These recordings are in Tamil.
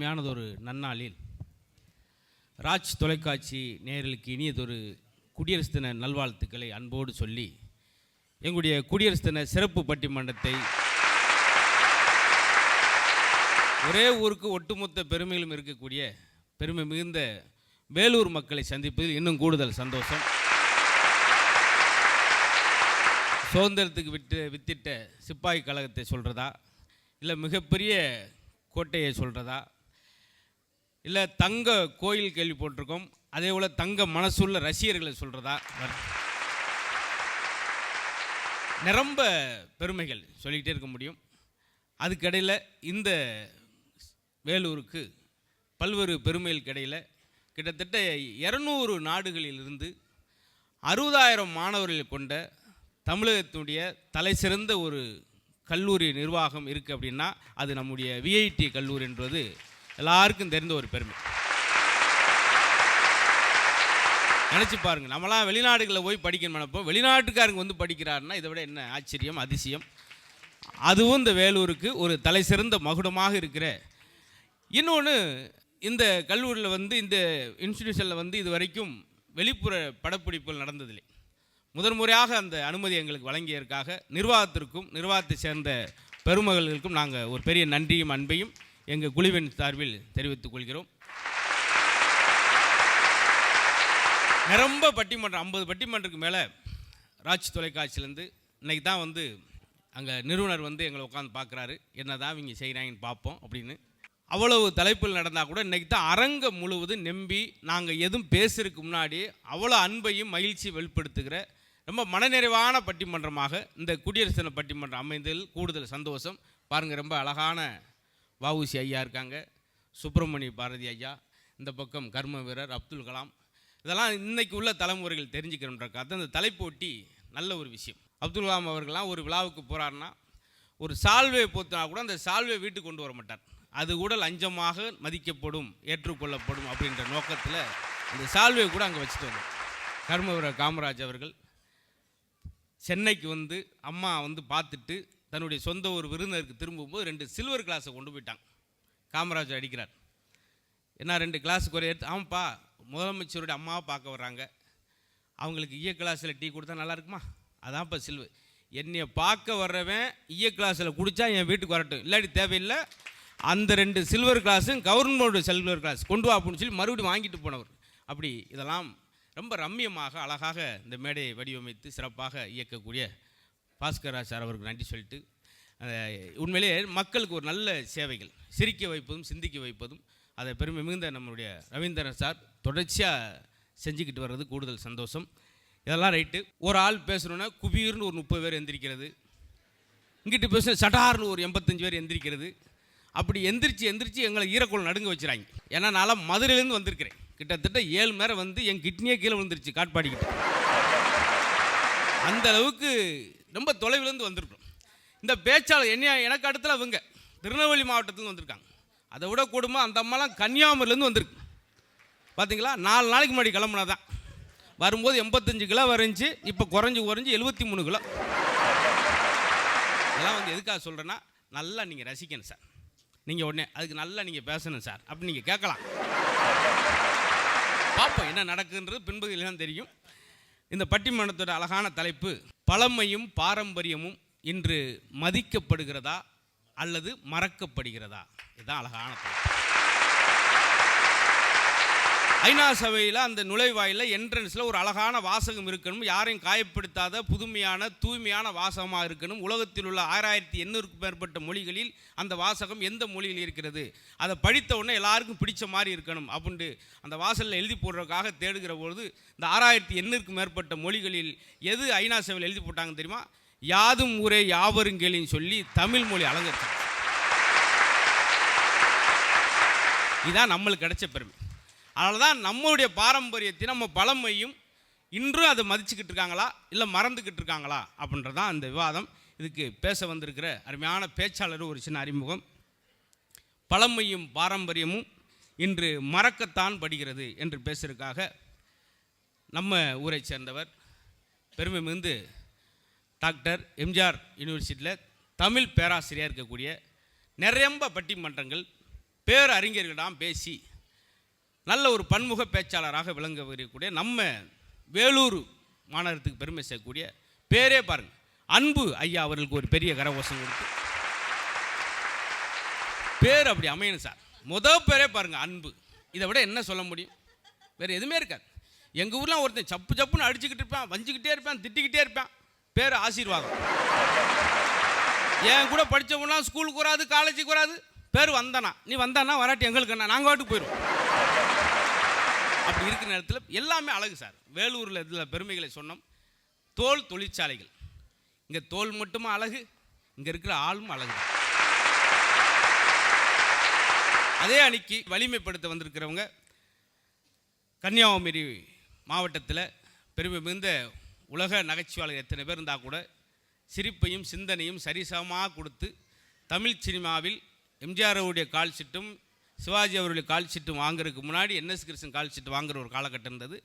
அருமையானதொரு நன்னாளில் ராஜ் தொலைக்காட்சி நேரலுக்கு இனியதொரு குடியரசு தின நல்வாழ்த்துக்களை அன்போடு சொல்லி எங்களுடைய குடியரசு தின சிறப்பு பட்டிமன்றத்தை ஒரே ஊருக்கு ஒட்டுமொத்த பெருமைகளும் இருக்கக்கூடிய பெருமை மிகுந்த வேலூர் மக்களை சந்திப்பதில் இன்னும் கூடுதல் சந்தோஷம். சுதந்திரத்துக்கு விட்டு வித்திட்ட சிப்பாய் கழகத்தை சொல்கிறதா இல்லை மிகப்பெரிய கோட்டையை சொல்கிறதா இல்லை தங்க கோயில் கேள்விப்பட்டிருக்கோம் அதே போல் தங்க மனசுள்ள ரசிகர்களை சொல்கிறதா நிரம்ப பெருமைகள் சொல்லிக்கிட்டே இருக்க முடியும். அதுக்கிடையில் இந்த வேலூருக்கு பல்வேறு பெருமைகளுக்கு இடையில் கிட்டத்தட்ட இரநூறு நாடுகளிலிருந்து அறுபதாயிரம் மாணவர்கள் கொண்ட தமிழகத்தினுடைய தலை சிறந்த ஒரு கல்லூரி நிர்வாகம் இருக்குது அப்படின்னா அது நம்முடைய விஐடி கல்லூரி என்பது எல்லாருக்கும் தெரிந்த ஒரு பெருமை. நினச்சி பாருங்க நம்மளாம் வெளிநாடுகளில் போய் படிக்கணும் நினைப்போம். வெளிநாட்டுக்காரங்க வந்து படிக்கிறாருன்னா இதை விட என்ன ஆச்சரியம் அதிசயம்? அதுவும் இந்த வேலூருக்கு ஒரு தலை சிறந்த மகுடமாக இருக்கிற. இன்னொன்று இந்த கல்லூரியில் வந்து இந்த இன்ஸ்டிடியூஷனில் வந்து இது வரைக்கும் வெளிப்புற படப்பிடிப்புகள் நடந்ததில்லை. முதன் முறையாக அந்த அனுமதி எங்களுக்கு வழங்கியதற்காக நிர்வாகத்திற்கும் நிர்வாகத்தை சேர்ந்த பெருமகளுக்கும் நாங்கள் ஒரு பெரிய நன்றியும் அன்பையும் எங்கள் குழுவின் சார்பில் தெரிவித்துக் கொள்கிறோம். நிரம்ப பட்டிமன்றம் ஐம்பது பட்டிமன்றத்துக்கு மேலே ராஜ் தொலைக்காட்சியிலேருந்து இன்னைக்கு தான் வந்து அங்கே நிறுவனர் வந்து எங்களை உட்காந்து பார்க்குறாரு. என்ன தான் இவங்க செய்கிறாங்கன்னு பார்ப்போம் அப்படின்னு. அவ்வளவு தலைப்பில் நடந்தால் கூட இன்றைக்கி தான் அரங்கம் முழுவதும் நம்பி நாங்கள் எதுவும் பேசுறதுக்கு முன்னாடி அவ்வளோ அன்பையும் மகிழ்ச்சி வெளிப்படுத்துகிற ரொம்ப மனநிறைவான பட்டிமன்றமாக இந்த குடியரசு தின பட்டிமன்றம் அமைந்ததில் கூடுதல் சந்தோஷம். பாருங்கள் ரொம்ப அழகான வஉசி ஐயா இருக்காங்க சுப்பிரமணிய பாரதி ஐயா இந்த பக்கம் கர்ம வீரர் அப்துல் கலாம். இதெல்லாம் இன்னைக்கு உள்ள தலைமுறைகள் தெரிஞ்சுக்கிறோன்றக்காக தான் தலைப்போட்டி நல்ல ஒரு விஷயம். அப்துல் கலாம் அவர்கள்லாம் ஒரு விழாவுக்கு போகிறாருன்னா ஒரு சால்வை போத்தினா கூட அந்த சால்வை வீட்டுக்கு கொண்டு வர மாட்டார். அது கூட லஞ்சமாக மதிக்கப்படும் ஏற்றுக்கொள்ளப்படும் அப்படின்ற நோக்கத்தில் அந்த சால்வை கூட அங்கே வச்சுட்டு வந்தோம் கர்மவீரர் காமராஜ் அவர்கள் சென்னைக்கு வந்து அம்மா வந்து பார்த்துட்டு தன்னுடைய சொந்த ஒரு விருந்தினருக்கு திரும்பும்போது ரெண்டு சில்வர் கிளாஸை கொண்டு போயிட்டாங்க காமராஜர் அடிக்கிறார். என்ன ரெண்டு கிளாஸுக்கு ஒரு எடுத்து ஆமாப்பா முதலமைச்சருடைய அம்மாவை பார்க்க வர்றாங்க. அவங்களுக்கு ஈய கிளாஸில் டீ கொடுத்தா நல்லா இருக்குமா? அதான்ப்பா சில்வு என்னையை பார்க்க வர்றவன் ஈய கிளாஸில் குடித்தா என் வீட்டுக்கு வரட்டும். இல்லாட்டி தேவையில்லை. அந்த ரெண்டு சில்வர் கிளாஸும் கவர்மெண்ட் சில்வர் கிளாஸ் கொண்டு வா அப்படின்னு சொல்லி மறுபடியும் வாங்கிட்டு போனவர். அப்படி இதெல்லாம் ரொம்ப ரம்மியமாக அழகாக இந்த மேடையை வடிவமைத்து சிறப்பாக இயக்கக்கூடிய பாஸ்கரா சார் அவருக்கு நன்றி சொல்லிட்டு உண்மையிலே மக்களுக்கு ஒரு நல்ல சேவைகள். சிரிக்க வைப்பதும் சிந்திக்க வைப்பதும் அதை பெருமை மிகுந்த நம்மளுடைய ரவீந்திரன் சார் தொடர்ச்சியாக செஞ்சுக்கிட்டு வர்றது கூடுதல் சந்தோஷம். இதெல்லாம் ரைட்டு. ஒரு ஆள் பேசணுன்னா குபீர்னு ஒரு முப்பது பேர் எந்திரிக்கிறது. இங்கிட்டு பேச சட்டார்னு ஒரு எண்பத்தஞ்சு பேர் எந்திரிக்கிறது. அப்படி எந்திரிச்சு எந்திரிச்சு எங்களை ஈரக்குள் நடுங்க வச்சுறாங்க. ஏன்னா நான் மதுரையிலேருந்து வந்திருக்கிறேன். கிட்டத்தட்ட ஏழு நேரம் வந்து என் கிட்னியே கீழே விழுந்துருச்சு காட்பாடிக்கிட்டு. அந்த அளவுக்கு ரொம்ப தொலைவிலேருந்து வந்திருக்கோம் இந்த பேச்சாளர் என்ன எனக்கு அடுத்துல அவங்க திருநெல்வேலி மாவட்டத்துலேருந்து வந்திருக்காங்க. அதை விட கூடுமா அந்த அம்மாலாம் கன்னியாகுமரியிலேருந்து வந்திருக்கு. பார்த்தீங்களா நாலு நாளைக்கு முன்னாடி கிளம்புனா தான் வரும்போது எண்பத்தஞ்சு கிலோ வரைஞ்சி இப்போ குறைஞ்சி குறைஞ்சி எழுபத்தி மூணு கிலோ. இதெல்லாம் வந்து எதுக்காக சொல்கிறேன்னா நல்லா நீங்கள் ரசிக்கணும் சார். நீங்கள் உடனே அதுக்கு நல்லா நீங்கள் பேசணும் சார். அப்படி நீங்கள் கேட்கலாம். பார்ப்போம் என்ன நடக்குன்றது பின்பகுதியில் தான் தெரியும். இந்த பட்டிமன்றத்தோட அழகான தலைப்பு பழமையும் பாரம்பரியமும் இன்று மதிக்கப்படுகிறதா அல்லது மறக்கப்படுகிறதா? இதுதான் அழகான தலைப்பு. ஐநா சபையில் அந்த நுழைவாயில் என்ட்ரன்ஸில் ஒரு அழகான வாசகம் இருக்கணும். யாரையும் காயப்படுத்தாத புதுமையான தூய்மையான வாசகமாக இருக்கணும். உலகத்தில் உள்ள ஆறாயிரத்தி எண்ணூறுக்கும் மேற்பட்ட மொழிகளில் அந்த வாசகம் எந்த மொழியில் இருக்கிறது? அதை படித்த உடனே எல்லாருக்கும் பிடிச்ச மாதிரி இருக்கணும் அப்படின்ட்டு அந்த வாசலில் எழுதி போடுறதுக்காக தேடுகிற பொழுது இந்த ஆறாயிரத்தி எண்ணூறுக்கும் மேற்பட்ட மொழிகளில் எது ஐநா சபையில் எழுதி போட்டாங்க தெரியுமா? யாதும் ஊரே யாவரும் கேளின்னு சொல்லி தமிழ் மொழி அலங்கரிச்சாங்க. இதான் நம்மளுக்கு கிடைச்ச பெருமை. அதனால தான் நம்மளுடைய பாரம்பரியத்தை நம்ம பழமையும் இன்றும் அதை மதிச்சுக்கிட்டு இருக்காங்களா? இல்லை மறந்துக்கிட்டு இருக்காங்களா? அப்படின்றதான் அந்த விவாதம். இதுக்கு பேச வந்திருக்கிற அருமையான பேச்சாளர் ஒரு சின்ன அறிமுகம். பழமையும் பாரம்பரியமும் இன்று மறக்கத்தான் படுகிறது என்று பேசுறதுக்காக நம்ம ஊரை சேர்ந்தவர் பெருமை மிகுந்து டாக்டர் எம்ஜிஆர் யூனிவர்சிட்டியில் தமிழ் பேராசிரியர் இருக்கக்கூடிய நிரம்ப பட்டிமன்றங்கள் பேரறிஞர்களிடம் பேசி நல்ல ஒரு பன்முக பேச்சாளராக விளங்க வரக்கூடிய நம்ம வேலூர் மாநகரத்துக்கு பெருமை சேர்க்கக்கூடிய பேரே பாருங்கள் அன்பு ஐயா அவர்களுக்கு ஒரு பெரிய கரகோஷம் கொடுத்து பேர் அப்படி அமையணும் சார். முத பேரே பாருங்கள் அன்பு. இதை விட என்ன சொல்ல முடியும்? வேறு எதுவுமே இருக்காது. எங்கள் ஊரில் ஒருத்தன் சப்பு சப்புன்னு அடிச்சுக்கிட்டு இருப்பான் வஞ்சிக்கிட்டே இருப்பான் திட்டிக்கிட்டே இருப்பான். பேர் ஆசீர்வாதம். என் கூட படித்தவங்களாம் ஸ்கூலுக்கு வராது காலேஜுக்கு வராது. பேர் வந்தானா. நீ வந்தானா வராட்டி எங்களுக்கு என்ன? நாங்கள் வாட்டுக்கு போயிடுவோம் அப்படி இருக்கிற நேரத்தில் எல்லாமே அழகு சார். வேலூரில் இதில் பெருமைகளை சொன்னோம். தோல் தொழிற்சாலைகள். இங்கே தோல் மட்டுமா அழகு? இங்கே இருக்கிற ஆளும் அழகு அதே அணிக்கு வலிமைப்படுத்த வந்திருக்கிறவங்க கன்னியாகுமரி மாவட்டத்தில் பெருமை மிகுந்த உலக நகைச்சுவாளர் எத்தனை பேர் இருந்தால் கூட சிரிப்பையும் சிந்தனையும் சரிசமமாக கொடுத்து தமிழ் சினிமாவில் எம்ஜிஆர் உடைய கால் சீட்டும் சிவாஜி அவருடைய கால் வாங்குறதுக்கு முன்னாடி என்எஸ் கிருஷ்ணன் கால் சீட்டு வாங்குற ஒரு காலகட்டம் இருந்தது.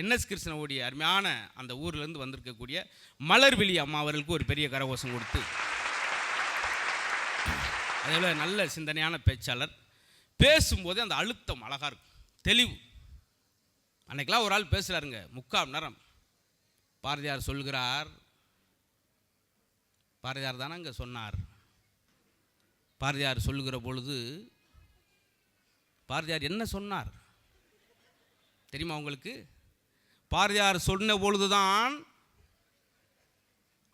என்எஸ் கிருஷ்ணனுடைய அருமையான அந்த ஊர்லேருந்து வந்திருக்கக்கூடிய மலர்விழி அம்மா அவர்களுக்கு ஒரு பெரிய கரகோஷம் கொடுத்து அதே நல்ல சிந்தனையான பேச்சாளர். பேசும்போது அந்த அழுத்தம் அழகாக இருக்கும். தெளிவு. அன்னைக்கெல்லாம் ஒரு ஆள் பேசுகிறாருங்க முக்கால் நேரம். பாரதியார் சொல்கிறார் பாரதியார் தானே அங்கே சொன்னார். பாரதியார் சொல்லுகிற பொழுது பாரதியார் என்ன சொன்னார்? தெரியுமா உங்களுக்கு? பாரதியார் சொன்ன பொழுதுதான்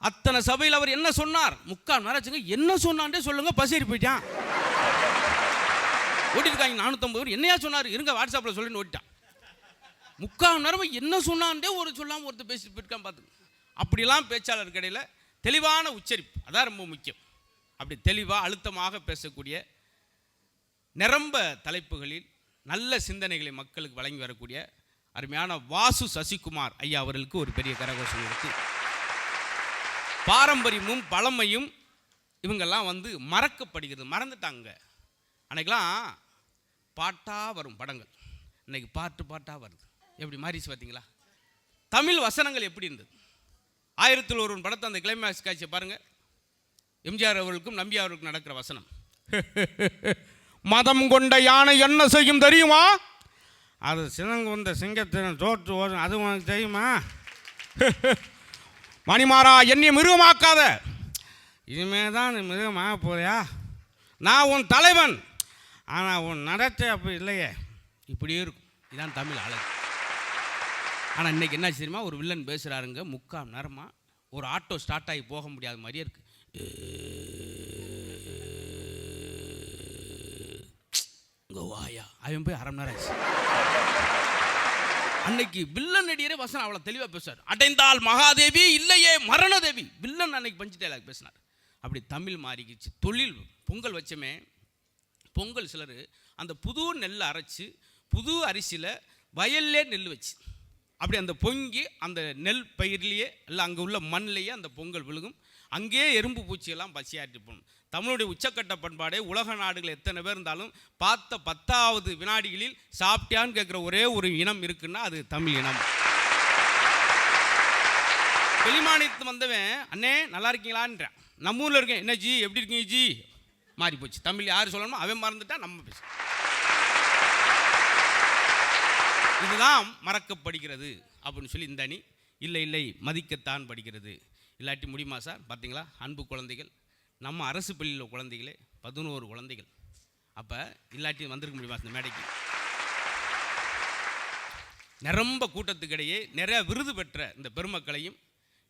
அத்தனை சபையில் அவர் என்ன சொன்னார்? முக்கால் நேரம் என்ன சொன்னான்டே சொல்லுங்க பசேரி போயிட்டான். ஓட்டிருக்காங்க நானூற்றம்பது பேர். என்னையா சொன்னார்? இருங்க வாட்ஸ்அப்பில் சொல்லின்னு ஓட்டிட்டான். முக்கால் நேரம் என்ன சொன்னான்டே ஒரு சொல்லாமல் ஒருத்தர் பேசிட்டு போயிருக்கான் பார்த்துங்க அப்படிலாம் பேச்சாளர் கடையில் தெளிவான உச்சரிப்பு. அதான் ரொம்ப முக்கியம். அப்படி தெளிவாக அழுத்தமாக பேசக்கூடிய நிரம்ப தலைப்புகளில் நல்ல சிந்தனைகளை மக்களுக்கு வழங்கி வரக்கூடிய அருமையான வாசு சசிகுமார் ஐயா அவர்களுக்கு ஒரு பெரிய கரகோஷம் எடுத்து பாரம்பரியமும் பழமையும் இவங்கெல்லாம் வந்து மறக்கப்படுகிறது மறந்துட்டாங்க. அன்னைக்கெல்லாம் பாட்டாக வரும் படங்கள். இன்றைக்கி பாட்டு பாட்டாக வருது. எப்படி மாறிச்சு பார்த்தீங்களா? தமிழ் வசனங்கள் எப்படி இருந்தது? ஆயிரத்தில் ஒருவன் படத்தை அந்த கிளைமேக்ஸ் காட்சியை பாருங்கள் எம்ஜிஆர் அவர்களுக்கும் நம்பி அவர்களுக்கும் நடக்கிற வசனம். மதம் கொண்ட யானை என்ன செய்யும் தெரியுமா? அது சினங்குந்த சிங்கத்தின் தோற்று ஓடும் அது உனக்கு தெரியுமா? மணிமாரா என்னை மிருகமாக்காத. இனிமே தான் நீ மிருகமாக போறியா? நான் உன் தலைவன். ஆனால் உன் நடத்தை அப்படி இல்லையே. இப்படியே இருக்கும். இதான் தமிழ் அழகு ஆனால் இன்னைக்கு என்ன தெரியுமா? ஒரு வில்லன் பேசுகிறாருங்க முக்கால் நேரமா ஒரு ஆட்டோ ஸ்டார்ட் ஆகி போக முடியாத மாதிரியே இருக்கு. இங்க வாயா அவன் போய் அரை மணி நேரம் ஆச்சு. அன்னைக்கு வில்லன் நடிகரே வசனம் அவ்வளோ தெளிவாக பேசுவார் அடைந்தால் மகாதேவி இல்லையே மரணதேவி. வில்லன் அன்னைக்கு பஞ்சு டைலாக் பேசினார். அப்படி தமிழ் மாறிக்கிச்சு. தொழில் பொங்கல் வச்சமே பொங்கல் சிலர் அந்த புது நெல்லை அரைச்சு புது அரிசியில் வயல்லே நெல் வச்சு. அப்படி அந்த பொங்கி அந்த நெல் பயிர்லேயே இல்லை அங்கே உள்ள மண்ணிலேயே அந்த பொங்கல் விழுகும். அங்கேயே எறும்பு பூச்சியெல்லாம் பசியாட்டி போகணும். தமிழுடைய உச்சக்கட்ட பண்பாடே உலக நாடுகள் எத்தனை பேர் இருந்தாலும் பார்த்த பத்தாவது வினாடிகளில் சாப்பிட்டியான்னு கேட்குற ஒரே ஒரு இனம் இருக்குன்னா அது தமிழ் இனம். வெளிமாநிலத்து வந்தவன் அண்ணே நல்லா இருக்கீங்களான்றேன். நம்ம ஊரில் இருக்கேன். என்ன ஜி? எப்படி இருக்கீங்க ஜி? மாறி போச்சு. தமிழ் யார் சொல்லணுமோ அவன் மறந்துட்டா நம்ம பேச. இதுதான் மறக்கப்படுகிறது அப்படின்னு சொல்லி இந்த அணி இல்லை இல்லை மதிக்கத்தான் படிக்கிறது இல்லாட்டி முடியுமா சார்? பார்த்தீங்களா? அன்பு குழந்தைகள் நம்ம அரசு பள்ளியில் குழந்தைகளே பதினோரு குழந்தைகள். அப்போ இல்லாட்டி வந்திருக்க முடியுமா இந்த மேடைக்கு? நிரம்ப கூட்டத்துக்கிடையே நிறைய விருது பெற்ற இந்த பெருமக்களையும்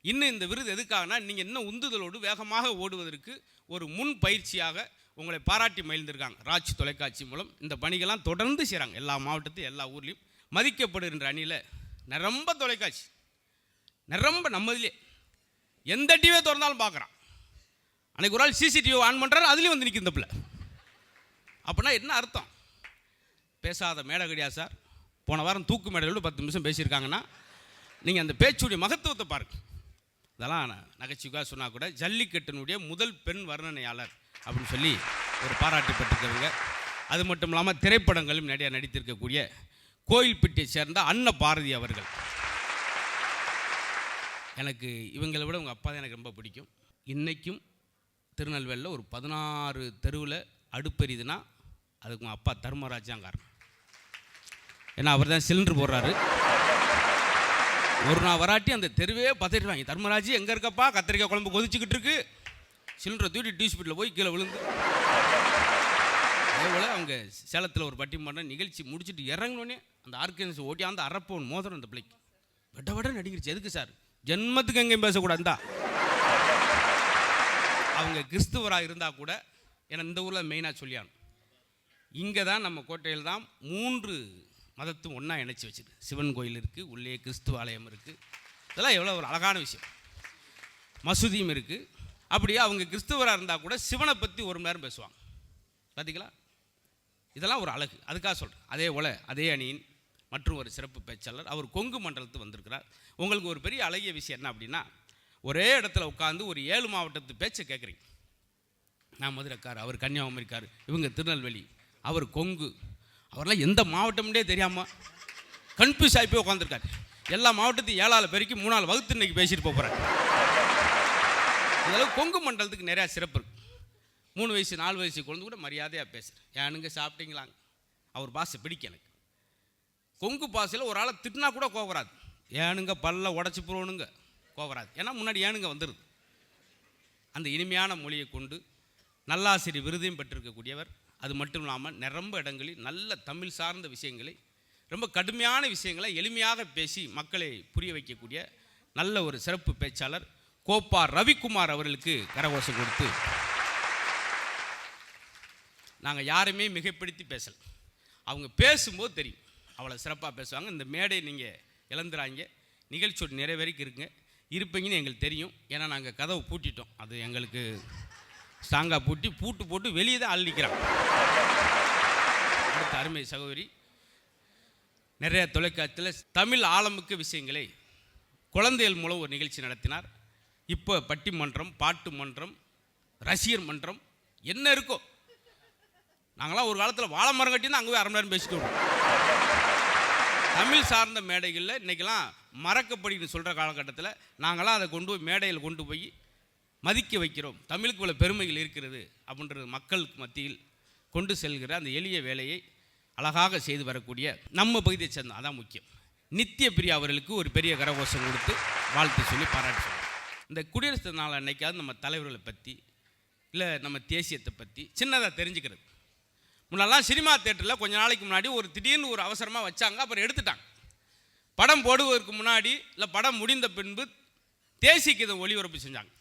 இன்னும் இந்த விருது எதுக்காகனா நீங்கள் இன்னும் உந்துதலோடு வேகமாக ஓடுவதற்கு ஒரு முன் பயிற்சியாக உங்களை பாராட்டி மகிழ்ந்திருக்காங்க. ராஜ் தொலைக்காட்சி மூலம் இந்த பணிகள்லாம் தொடர்ந்து செய்கிறாங்க எல்லா மாவட்டத்தையும் எல்லா ஊர்லேயும் மதிக்கப்படுகின்ற அணியில் நிரம்ப தொலைக்காட்சி. நிரம்ப நம்மதிலே. எந்த டிவியை திறந்தாலும் பார்க்குறான். அன்னைக்கு ஒரு ஆள் சிசிடிவி ஆன் பண்ணுறாரு அதுலேயும் வந்து நிற்கும் தப்பில் அப்படின்னா என்ன அர்த்தம்? பேசாத மேடை கிடையாது சார். போன வாரம் தூக்கு மேடையோடு பத்து நிமிஷம் பேசியிருக்காங்கன்னா நீங்கள் அந்த பேச்சுடைய மகத்துவத்தை பாருங்க. இதெல்லாம் நான் சொன்னால் கூட ஜல்லிக்கட்டினுடைய முதல் பெண் வர்ணனையாளர் அப்படின்னு சொல்லி ஒரு பாராட்டு பெற்றிருக்கிறவங்க. அது மட்டும் இல்லாமல் திரைப்படங்களும் நிறைய நடித்திருக்கக்கூடிய கோயில்பட்டியை சேர்ந்த அன்ன பாரதி அவர்கள். எனக்கு இவங்களை விட உங்கள் அப்பா தான் எனக்கு ரொம்ப பிடிக்கும். இன்றைக்கும் திருநெல்வேலியில் ஒரு பதினாறு தெருவில் அடுப்பெரியுதுன்னா அதுக்கு உங்கள் அப்பா தர்மராஜ் தான் காரணம் ஏன்னா அவர் தான் சிலிண்டர் போடுறாரு. ஒரு நாள் வராட்டி அந்த தெருவே பதறிடுவாங்க தர்மராஜ் எங்கே இருக்கப்பா? கத்திரிக்காய் குழம்பு கொதிச்சுக்கிட்டு இருக்கு. சிலிண்டரை தூட்டி டீ போய் கீழே விழுந்து. அதேபோல் அவங்க சேலத்தில் ஒரு பட்டிமன்ற நிகழ்ச்சி முடிச்சுட்டு இறங்கினோடனே அந்த ஆர்கனைஸ் ஓட்டியாந்து அரப்பவன் மோதிரம் அந்த பிள்ளைக்கு. விட விட நடிக்கிருச்சு எதுக்கு சார்? ஜென்மத்துக்கு எங்கேயும் பேசக்கூடாதுந்தா அவங்க கிறிஸ்துவராக இருந்தால் கூட ஏன்னா இந்த ஊரில் மெயினாக சொல்லியாங்க இங்கே தான் நம்ம கோட்டையில் தான் மூன்று மதத்தும் ஒன்றா இணைச்சி வச்சிருக்கு சிவன் கோயில் இருக்குது உள்ளே கிறிஸ்துவ ஆலயம் இருக்குது இதெல்லாம் எவ்வளோ ஒரு அழகான விஷயம். மசூதியும் இருக்குது அப்படியே அவங்க கிறிஸ்துவராக இருந்தால் கூட சிவனை பற்றி ஒரு மணி நேரம் பேசுவாங்க. பார்த்தீங்களா இதெல்லாம் ஒரு அழகு. அதுக்காக சொல்கிறேன் அதே போல் அதே அணியின் மற்றும் ஒரு சிறப்பு பேச்சாளர் அவர் கொங்கு மண்டலத்து வந்திருக்கிறார். உங்களுக்கு ஒரு பெரிய அழகிய விஷயம் என்ன அப்படின்னா ஒரே இடத்துல உட்காந்து ஒரு ஏழு மாவட்டத்து பேச்சை கேட்குறீங்க. நான் மதுரைக்கார் அவர் கன்னியாகுமரிக்கார் இவங்க திருநெல்வேலி அவர் கொங்கு. அவரெல்லாம் எந்த மாவட்டம்னே தெரியாமல் கன்ஃபியூஸ் ஆகி போய் உட்காந்துருக்காரு எல்லா மாவட்டத்தையும் ஏழால பெருக்கி மூணாள் வகுத்து இன்னைக்கு பேசிட்டு போகிறேன் இதெல்லாம் கொங்கு மண்டலத்துக்கு நிறையா சிறப்பு இருக்குது மூணு வயசு நாலு வயசு குழந்தை கூட மரியாதையாக பேசுகிறேன் ஏனுங்க சாப்பிட்டீங்களாங்க அவர் பாஷை பிடிக்க எனக்கு. கொங்கு பாஷையில் ஒரு ஆளை திட்டினா கூட கோவராது ஏனுங்க பல்ல உடச்சி போகணுங்க கோவராது. ஏன்னா முன்னாடி ஏனுங்க வந்துடுது அந்த இனிமையான மொழியை கொண்டு நல்லாசிரியர் விருதையும் பெற்றிருக்கக்கூடியவர். அது மட்டும் இல்லாமல் நிரம்ப இடங்களில் நல்ல தமிழ் சார்ந்த விஷயங்களை ரொம்ப கடுமையான விஷயங்களை எளிமையாக பேசி மக்களை புரிய வைக்கக்கூடிய நல்ல ஒரு சிறப்பு பேச்சாளர் கோப்பா ரவிக்குமார் அவர்களுக்கு கரகோஷம் கொடுத்து நாங்கள் யாருமே மிகைப்படுத்தி பேசல. அவங்க பேசும்போது தெரியும். அவ்வளோ சிறப்பாக பேசுவாங்க. இந்த மேடை நீங்கள் இழந்துறாங்க. நிகழ்ச்சியோட வரைக்கும் இருக்குங்க இருப்பீங்கன்னு எங்களுக்கு தெரியும். ஏன்னா நாங்கள் கதவை பூட்டிட்டோம். அது எங்களுக்கு ஸ்ட்ராங்காக பூட்டி பூட்டு போட்டு வெளியே தான் ஆள் அடுத்த அருமை சகோதரி நிறைய தொலைக்காட்சியில் தமிழ் ஆழமிக்க விஷயங்களை குழந்தைகள் மூலம் ஒரு நிகழ்ச்சி நடத்தினார். இப்போ பட்டிமன்றம் பாட்டு மன்றம் ரசிகர் மன்றம் என்ன இருக்கோ. நாங்களாம் ஒரு காலத்தில் வாழை மரம் கட்டி தான் அங்கே போய் அரை மணி நேரம் பேசிட்டு வருவோம். தமிழ் சார்ந்த மேடைகளில் இன்றைக்கெல்லாம் மறக்கப்படின்னு சொல்கிற காலகட்டத்தில் நாங்களாம் அதை கொண்டு போய் மேடையில் கொண்டு போய் மதிக்க வைக்கிறோம். தமிழுக்கு இவ்வளோ பெருமைகள் இருக்கிறது அப்படின்றது மக்களுக்கு மத்தியில் கொண்டு செல்கிற அந்த எளிய வேலையை அழகாக செய்து வரக்கூடிய நம்ம பகுதியை சேர்ந்தோம் அதான் முக்கியம். நித்திய பிரியா அவர்களுக்கு ஒரு பெரிய கரகோஷம் கொடுத்து வாழ்த்து சொல்லி பாராட்டு இந்த குடியரசு நாள் அன்னைக்காவது நம்ம தலைவர்களை பற்றி இல்லை நம்ம தேசியத்தை பற்றி சின்னதாக தெரிஞ்சுக்கிறது. முன்னெல்லாம் சினிமா தேட்டரில் கொஞ்ச நாளைக்கு முன்னாடி ஒரு திடீர்னு ஒரு அவசரமாக வச்சாங்க அப்புறம் எடுத்துட்டாங்க. படம் போடுவதற்கு முன்னாடி இல்லை படம் முடிந்த பின்பு தேசிய கீதம் ஒளிபரப்பு செஞ்சாங்க.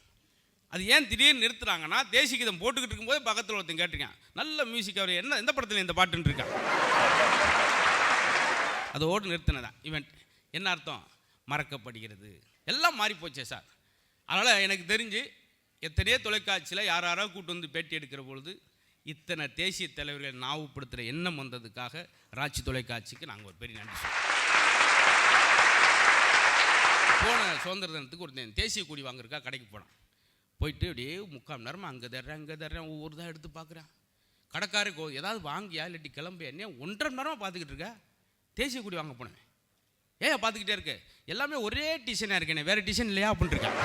அது ஏன் திடீர்னு நிறுத்துறாங்கன்னா தேசிய கீதம் போட்டுக்கிட்டு இருக்கும்போது பக்கத்தில் ஒருத்தன் கேட்டிருக்கேன். நல்ல மியூசிக் அவர் என்ன எந்த படத்தில் இந்த பாட்டுன்னு இருக்கான். அதோடு நிறுத்தினதான் இவன் என்ன அர்த்தம்? மறக்கப்படுகிறது. எல்லாம் மாறிப்போச்சே சார். அதனால் எனக்கு தெரிஞ்சு எத்தனையோ தொலைக்காட்சியில் யார் யாரோ கூட்டு வந்து பேட்டி எடுக்கிற பொழுது இத்தனை தேசிய தலைவர்களை ஞாபகப்படுத்துகிற எண்ணம் வந்ததுக்காக ராட்சி தொலைக்காட்சிக்கு நாங்கள் ஒரு பெரிய நன்றி சொல்றோம். போன சுதந்திர தினத்துக்கு ஒருத்தன் தேசிய கொடி வாங்குறக்கா கடைக்கு போனான். போயிட்டு அப்படியே முக்கால் நேரமாக அங்கே தர்றேன் அங்கே தர்றேன் ஒவ்வொரு தான் எடுத்து பார்க்குறேன் கடைக்காருக்கு ஏதாவது வாங்கியா இல்லாட்டி கிளம்பு ஒன்றரை மணி நேரமாக பார்த்துக்கிட்டு இருக்க? தேசிய கொடி வாங்க போனேன் ஏன் பார்த்துக்கிட்டே இருக்க? எல்லாமே ஒரே டிசைனாக இருக்கேனே வேறு டிசைன் இல்லையா அப்படின்ட்டு இருக்கேன்.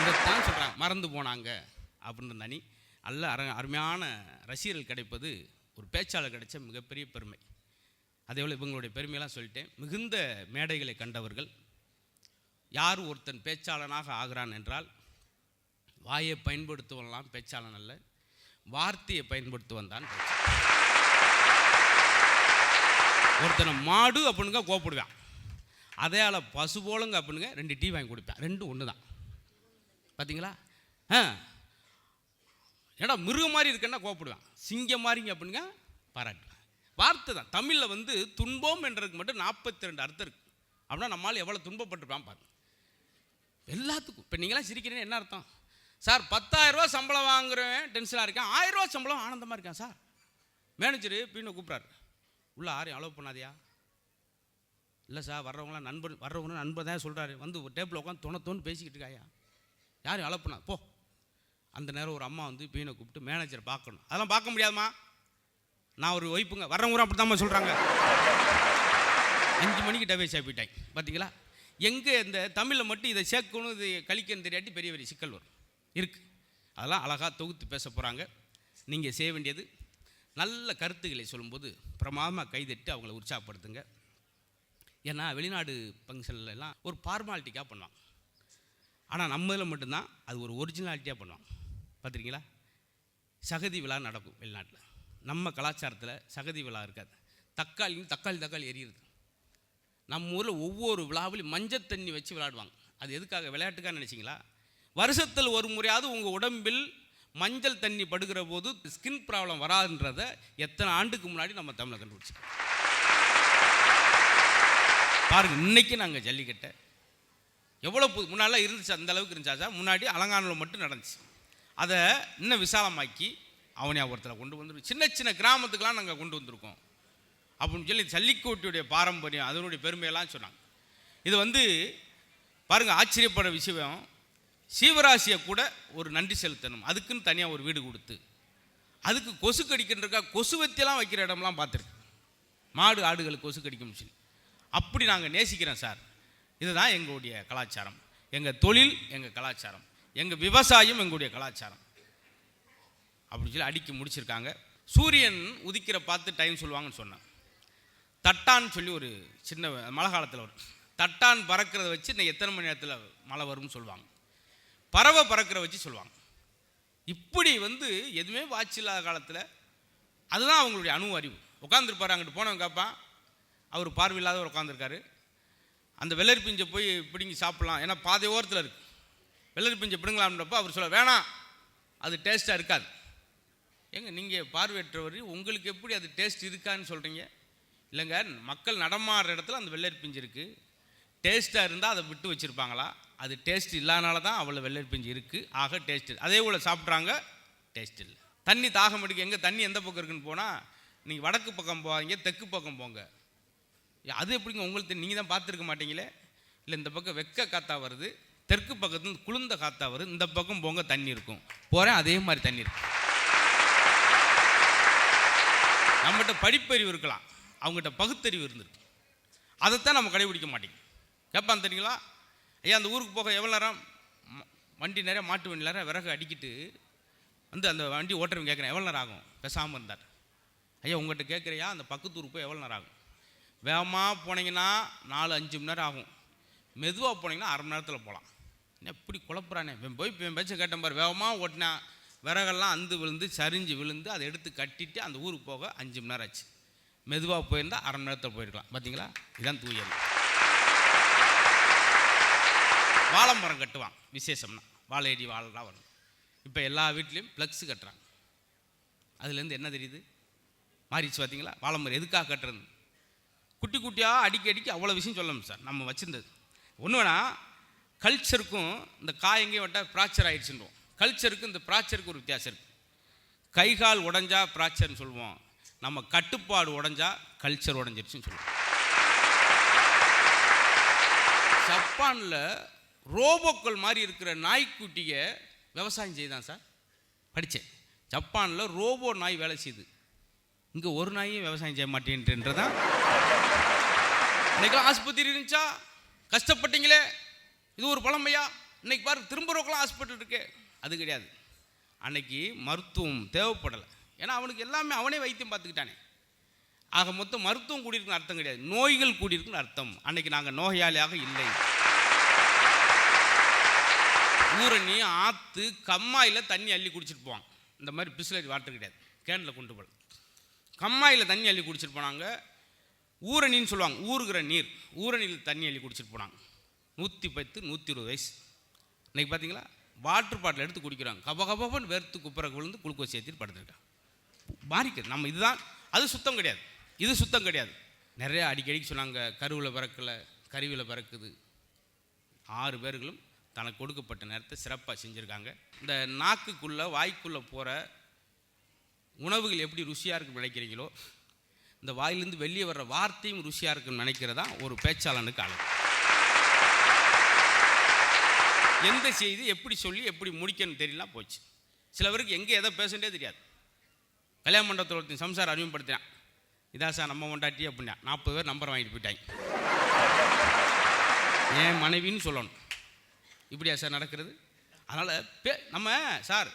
இதைத்தான் சொல்கிறேன் மறந்து போனாங்க அப்படின்னு தனி. நல்ல அர அருமையான ரசிகர்கள் கிடைப்பது ஒரு பேச்சாளர் கிடைச்ச மிகப்பெரிய பெருமை. அதே போல் இவங்களுடைய பெருமையெல்லாம் சொல்லிட்டேன். மிகுந்த மேடைகளை கண்டவர்கள் யார் ஒருத்தன் பேச்சாளனாக ஆகிறான் என்றால் வாயை பயன்படுத்துவெல்லாம் பேச்சாளன் அல்ல வார்த்தையை பயன்படுத்துவன் தான் ஒருத்தனை மாடு அப்படிங்க கோப்பிடுவேன் அதே ஆள பசு போலுங்க அப்படின்னுங்க ரெண்டு டீ வாங்கி கொடுப்பேன். ரெண்டும் ஒன்று தான் பார்த்தீங்களா ஆ. ஏடா மிருகம் மாதிரி இருக்குன்னா கோப்பிடுவேன் சிங்கம் மாதிரிங்க அப்படிங்க பாராட்டுவேன் வார்த்தை தான். தமிழில் வந்து துன்பம் என்றதுக்கு மட்டும் நாற்பத்தி ரெண்டு அர்த்தம் இருக்குது அப்படின்னா நம்மளால் எவ்வளோ துன்பப்பட்டிருப்பான் பாருங்க. எல்லாத்துக்கும். இப்போ நீங்களாம் சிரிக்கிறீங்க என்ன அர்த்தம்? சார் பத்தாயிரரூவா சம்பளம் வாங்குறவன் டென்ஷனாக இருக்கேன். ஆயிரம் சம்பளம் ஆனந்தமாக இருக்கேன் சார். மேனேஜரு பின்னு கூப்பிட்றாரு. உள்ள யாரையும் அலோவ் பண்ணாதியா? இல்லை சார் வர்றவங்களாம் நண்பர் வர்றவங்க நண்பர் தான் சொல்கிறாரு வந்து ஒரு டேபிள் உட்காந்து துணை தோணு பேசிக்கிட்டு இருக்காயா? யாரையும் அலோவ் பண்ணாது. போ. அந்த நேரம் ஒரு அம்மா வந்து பீனை கூப்பிட்டு மேனேஜரை பார்க்கணும். அதெல்லாம் பார்க்க முடியாதுமா நான் ஒரு ஒய்ப்புங்க வர்றவங்க அப்படி தான் சொல்கிறாங்க அஞ்சு மணிக்கு டவே சாப்பிட்டாங்க பார்த்தீங்களா எங்கே இந்த தமிழில் மட்டும் இதை சேர்க்கணும் இது கழிக்கணும் தெரியாட்டி பெரிய பெரிய சிக்கல் வரும். இருக்குது அதெல்லாம் அழகாக தொகுத்து பேச போகிறாங்க நீங்கள் செய்ய வேண்டியது நல்ல கருத்துக்களை சொல்லும்போது பிரமாதமாக கைதட்டு அவங்கள உற்சாகப்படுத்துங்க. ஏன்னா வெளிநாடு ஃபங்க்ஷன்லாம் ஒரு ஃபார்மாலிட்டிக்காக பண்ணுவாங்க. ஆனால் நம்ம இதில் மட்டும்தான் அது ஒரு ஒரிஜினாலிட்டியாக பண்ணுவாங்க. பார்த்துருக்கீங்களா சகதி விழா நடக்கும் வெளிநாட்டில். நம்ம கலாச்சாரத்தில் சகதி விழா இருக்காது. தக்காளி தக்காளி தக்காளி எரியுது நம்ம ஊரில் ஒவ்வொரு விழாவிலும் மஞ்சள் தண்ணி வச்சு விளையாடுவாங்க. அது எதுக்காக? விளையாட்டுக்காக நினச்சிங்களா? வருஷத்தில் ஒரு முறையாவது உங்கள் உடம்பில் மஞ்சள் தண்ணி படுகிற போது ஸ்கின் ப்ராப்ளம் வராதுன்றதை எத்தனை ஆண்டுக்கு முன்னாடி நம்ம தமிழை கண்டுபிடிச்சோம். பாருங்க இன்னைக்கு நாங்கள் ஜல்லிக்கட்டை. எவ்வளோ புது முன்னாலாம் இருந்துச்சு அந்த அளவுக்கு இருந்துச்சா முன்னாடி அலங்காநல்லூர் மட்டும் நடந்துச்சு. அதை இன்னும் விசாலமாக்கி அவனியாபுரத்தில் கொண்டு வந்துடும் சின்ன சின்ன கிராமத்துக்கெலாம் நாங்கள் கொண்டு வந்திருக்கோம். அப்படின்னு சொல்லி ஜல்லிக்கோட்டியுடைய பாரம்பரியம் அதனுடைய பெருமையெல்லாம் சொன்னாங்க. இது வந்து பாருங்கள் ஆச்சரியப்பட விஷயம். சீவராசியை கூட ஒரு நன்றி செலுத்தணும். அதுக்குன்னு தனியாக ஒரு வீடு கொடுத்து. அதுக்கு கொசு கடிக்கின்றக்கா கொசு வத்தியெல்லாம் வைக்கிற இடம்லாம் பார்த்துருக்கு. மாடு ஆடுகளுக்கு கொசு கடிக்கும் சொல்லி அப்படி நாங்கள் நேசிக்கிறோம் சார். இதுதான் எங்களுடைய கலாச்சாரம். எங்கள் தொழில் எங்கள் கலாச்சாரம். எங்கள் விவசாயம் எங்களுடைய கலாச்சாரம். அப்படின்னு சொல்லி அடிக்கி முடிச்சிருக்காங்க. சூரியன் உதிக்கிற பார்த்து டைம் சொல்லுவாங்கன்னு சொன்னேன். தட்டான்னு சொல்லி ஒரு சின்ன மழை காலத்தில் வரும். தட்டான் பறக்கிறத வச்சு இன்னைக்கு எத்தனை மணி நேரத்தில் மழை வரும்னு சொல்லுவாங்க. பறவை பறக்கிற வச்சு சொல்லுவாங்க. இப்படி வந்து எதுவுமே வாட்ச் இல்லாத காலத்தில் அதுதான் அவங்களுடைய அணு அறிவு. உட்காந்துருப்பார் அங்கிட்டு போனவங்க கேட்பான் அவர் பார்வையில்லாதவர் உட்காந்துருக்காரு அந்த வெள்ளரி பிஞ்சை போய் பிடுங்கி சாப்பிட்லாம். ஏன்னா பாதை ஓரத்தில் இருக்குது வெள்ளரி பிஞ்சு பிடுங்கலாம்ன்றப்போ அவர் சொல்ல வேணாம் அது டேஸ்ட்டாக இருக்காது. ஏங்க நீங்கள் பார்வையற்றவர் உங்களுக்கு எப்படி அது டேஸ்ட் இருக்கான்னு சொல்கிறீங்க இல்லைங்க மக்கள் நடமாடுற இடத்துல அந்த வெள்ளரி பிஞ்சு இருக்குது டேஸ்ட்டாக இருந்தால் அதை விட்டு வச்சுருப்பாங்களா? அது டேஸ்ட் இல்லாதனால தான் அவ்வளோ வெள்ளரி பிஞ்சு இருக்குது ஆக டேஸ்ட் அதே போல் சாப்பிட்றாங்க டேஸ்ட் இல்லை. தண்ணி தாகம் எடுக்க எங்கே தண்ணி எந்த பக்கம் இருக்குன்னு போனால் நீங்கள் வடக்கு பக்கம் போவாங்க தெற்கு பக்கம் போங்க. அது எப்படிங்க உங்களுக்கு நீங்கள் தான் பார்த்துருக்க மாட்டீங்களே? இல்லை இந்த பக்கம் வெக்க காத்தா வருது. தெற்கு பக்கத்துல குளிர்ந்த காத்தா வரும் இந்த பக்கம் போங்க தண்ணி இருக்கும். போகிறேன் அதே மாதிரி தண்ணி இருக்கும் நம்மகிட்ட படிப்பறிவு இருக்கலாம். அவங்ககிட்ட பகுத்தறிவு இருந்திருக்கு. அதைத்தான் நம்ம கடைபிடிக்க மாட்டேங்க கேட்பான் தெரியுங்களா? ஐயா அந்த ஊருக்கு போக எவ்வளோ நேரம்? வண்டி நிறைய மாட்டு வண்டி நேரம் விறகு அடிக்கிட்டு வந்து அந்த வண்டி ஓட்டுறவங்க கேட்குறேன் எவ்வளோ நேரம் ஆகும்? பேசாமல் இருந்தார். ஐயா உங்கள்கிட்ட கேட்குறியா அந்த பக்கத்து ஊருக்கு போய் எவ்வளோ நேரம் ஆகும்? வேகமாக போனீங்கன்னா நாலு அஞ்சு மணி நேரம் ஆகும். மெதுவாக போனீங்கன்னா அரை மணி நேரத்தில் போகலாம் என்ன எப்படி குழப்புறானே. இவன் போய் பச்சை பேச்ச கேட்டேன் பாரு. வேகமாக ஓட்டினா விறகெல்லாம் அந்து விழுந்து சரிஞ்சு விழுந்து அதை எடுத்து கட்டிட்டு அந்த ஊருக்கு போக அஞ்சு மணி நேரம் ஆச்சு. மெதுவாக போயிருந்தால் அரை மணி நேரத்தில் போயிருக்கலாம். பார்த்தீங்களா இதுதான் தூயல். வாழை மரம் கட்டுவான் விசேஷம்னா. வாழையடி வாழலாம் வரும். இப்போ எல்லா வீட்லேயும் ப்ளக்ஸ் கட்டுறாங்க. அதுலேருந்து என்ன தெரியுது? மாறிடுச்சு பார்த்தீங்களா வாழை மரம் எதுக்காக கட்டுறது? குட்டி குட்டியாக அடிக்கி அவ்வளோ விஷயம் சொல்லணும் சார். நம்ம வச்சுருந்தது. ஒன்று வேணா கல்ச்சருக்கும் இந்த காய் எங்கேயும் விட்டால் ப்ராக்சர் ஆயிடுச்சுன்றோம். கல்ச்சருக்கு இந்த ப்ராக்சருக்கு ஒரு வித்தியாசம் இருக்குது கை கால் உடஞ்சா ப்ராக்சர்னு சொல்லுவோம். நம்ம கட்டுப்பாடு உடஞ்சா கல்ச்சர் உடஞ்சிருச்சுன்னு சொல்லுவோம். ஜப்பானில் ரோபோக்கள் மாதிரி இருக்கிற நாய்க்குட்டியை விவசாயம் செய்தான் சார். படித்தேன் ஜப்பானில் ரோபோ நாய் வேலை செய்யுது. இங்கே ஒரு நாயும் விவசாயம் செய்ய மாட்டேன்றதான் இன்றைக்கெல்லாம் ஆஸ்பத்திரி இருந்துச்சா? கஷ்டப்பட்டீங்களே? இது ஒரு பழமையா இன்னைக்கு பாரு திரும்புறவங்களாம் ஹாஸ்பிட்டல் இருக்கு. அது கிடையாது. அன்னைக்கு மருத்துவம் தேவைப்படலை. ஏன்னா அவனுக்கு எல்லாமே அவனே வைத்தியம் பார்த்துக்கிட்டானே. ஆக மொத்தம் மருத்துவம் கூடியிருக்குன்னு அர்த்தம் கிடையாது. நோய்கள் கூடியிருக்குன்னு அர்த்தம். அன்னைக்கு நாங்கள் நோயாளியாக இல்லை. ஊரணி ஆற்று கம்மாயில் தண்ணி அள்ளி குடிச்சிட்டு போவாங்க. இந்த மாதிரி பிஸ்லரி வாட்டர் கிடையாது. கேனில் கொண்டு போகல கம்மாயில் தண்ணி அள்ளி குடிச்சிட்டு போனாங்க. ஊரணின்னு சொல்லுவாங்க. ஊறுகிற நீர். ஊரணியில் தண்ணி அள்ளி குடிச்சிட்டு போனாங்க. நூற்றி பத்து நூற்றி இருபது வயசு. இன்றைக்கி பார்த்தீங்களா வாட்டர் பாட்டில் எடுத்து குடிக்கிறாங்க. கப கபன்னு வேர்த்து குப்புற விழுந்து குளுக்கோஸ் ஏற்றிட்டு படுத்துருக்காங்க மாறிக்கிறது நம்ம இதுதான் அது சுத்தம் கிடையாது. இது சுத்தம் கிடையாது. நிறைய அடிக்கடிக்கு சொன்னாங்க கருவில் பிறக்கல கருவியில் பிறக்குது. ஆறு பேர்களும் தனக்கு கொடுக்கப்பட்ட நேரத்தை சிறப்பாக செஞ்சுருக்காங்க. இந்த நாக்குக்குள்ளே வாய்க்குள்ளே போகிற உணவுகள் எப்படி ருசியாக இருக்குன்னு நினைக்கிறீங்களோ இந்த வாயிலிருந்து வெளியே வர்ற வார்த்தையும் ருசியாக இருக்குன்னு நினைக்கிறதா ஒரு பேச்சாளனுக்கு அழகு எந்த செய்தி எப்படி சொல்லி எப்படி முடிக்கணும்னு தெரியலாம் போச்சு. சில பேருக்கு எங்கே எதை பேசுன்றே தெரியாது. கல்யாண மண்டபத்தில் ஒருத்தன் சம்சாரம் அறிமுகப்படுத்தினான். இதான் சார் நம்ம கொண்டாட்டி அப்படின்னா நாற்பது பேர் நம்பர் வாங்கிட்டு போயிட்டாங்க. என் மனைவின்னு சொல்லணும். இப்படியா சார் நடக்கிறது? அதனால் பே நம்ம சார்